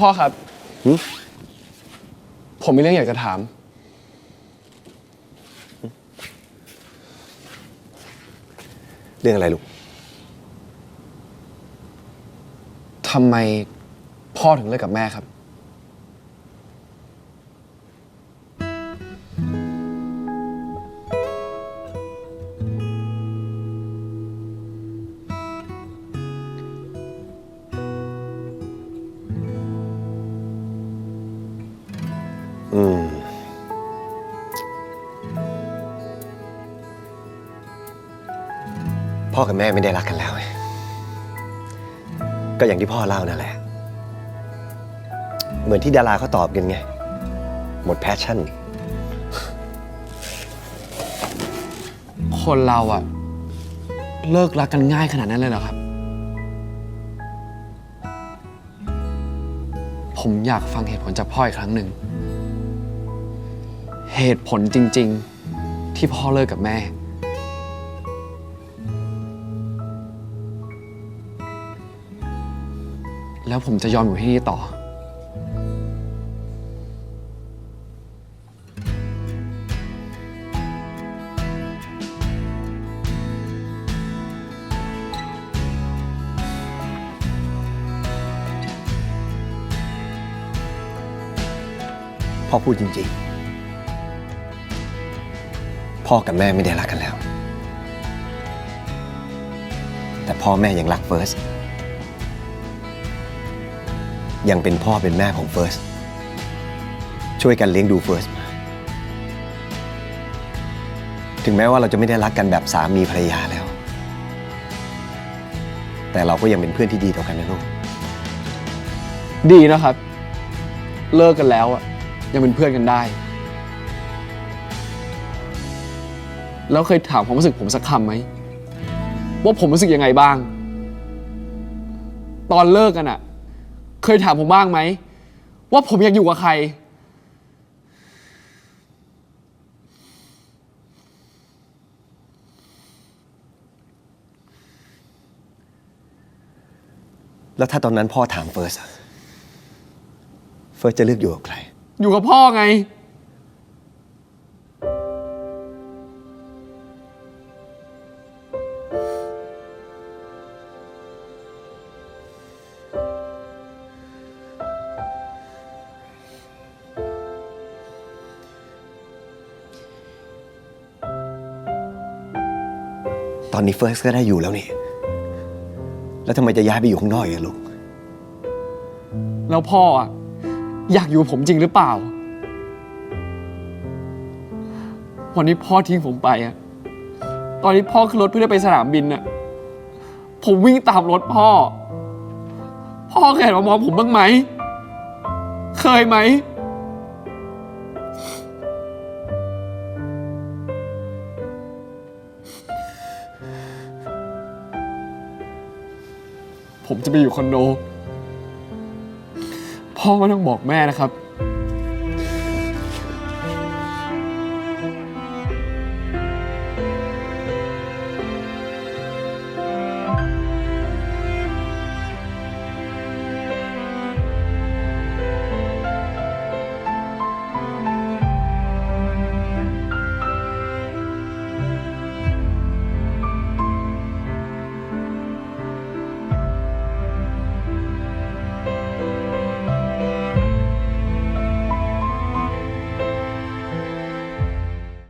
พ่อครับ หึ ผมมีเรื่องอยากจะถาม เรื่องอะไรลูก ทำไมพ่อถึงเลิกกับแม่ครับ อืม พ่อกับแม่ไม่ได้รักกันแล้วไงก็อย่างที่พ่อเล่านั่นแหละ เหมือนที่ดาราเขาตอบกันไง หมดแพชชั่น คนเราอะเลิกรักกันง่ายขนาดนั้นเลยเหรอครับ ผมอยากฟังเหตุผลจากพ่ออีกครั้งหนึ่ง เหตุผลจริง ๆ ที่พ่อเลิกกับแม่ แล้วผมจะยอมอยู่ที่นี่ต่อ พ่อพูดจริง ๆ พ่อกับแม่ไม่ได้รักกันแล้ว แต่พ่อแม่ยังรักเฟิร์ส ยังเป็นพ่อเป็นแม่ของเฟิร์ส ช่วยกันเลี้ยงดูเฟิร์ส ถึงแม้ว่าเราจะไม่ได้รักกันแบบสามีภรรยาแล้ว แต่เราก็ยังเป็นเพื่อนที่ดีต่อกันนะลูก ดีนะครับ เลิกกันแล้วอะยังเป็นเพื่อนกันได้ แล้วเคยถามความรู้สึกผมสักคำไหมว่าผมรู้สึกยังไงบ้าง ตอนเลิกกันอะเคยถามผมบ้างไหมว่าผมอยากอยู่กับใคร แล้วถ้าตอนนั้นพ่อถามเฟิร์สอะเฟิร์สจะเลือกอยู่กับใคร อยู่กับพ่อไง ตอนนี้เฟิร์สก็ได้อยู่แล้วนี่ แล้วทำไมจะย้ายไปอยู่ข้างนอกอีกอะลูก แล้วพ่ออะอยากอยู่ผมจริงหรือเปล่า วันนี้พ่อทิ้งผมไปอะตอนนี้พ่อขึ้นรถเพื่อได้ไปสนามบินอะผมวิ่งตามรถพ่อ พ่อเคยหันมามองผมบ้างไหม เคยไหม ผมจะไปอยู่คอนโด พ่อไม่ต้องบอกแม่นะครับ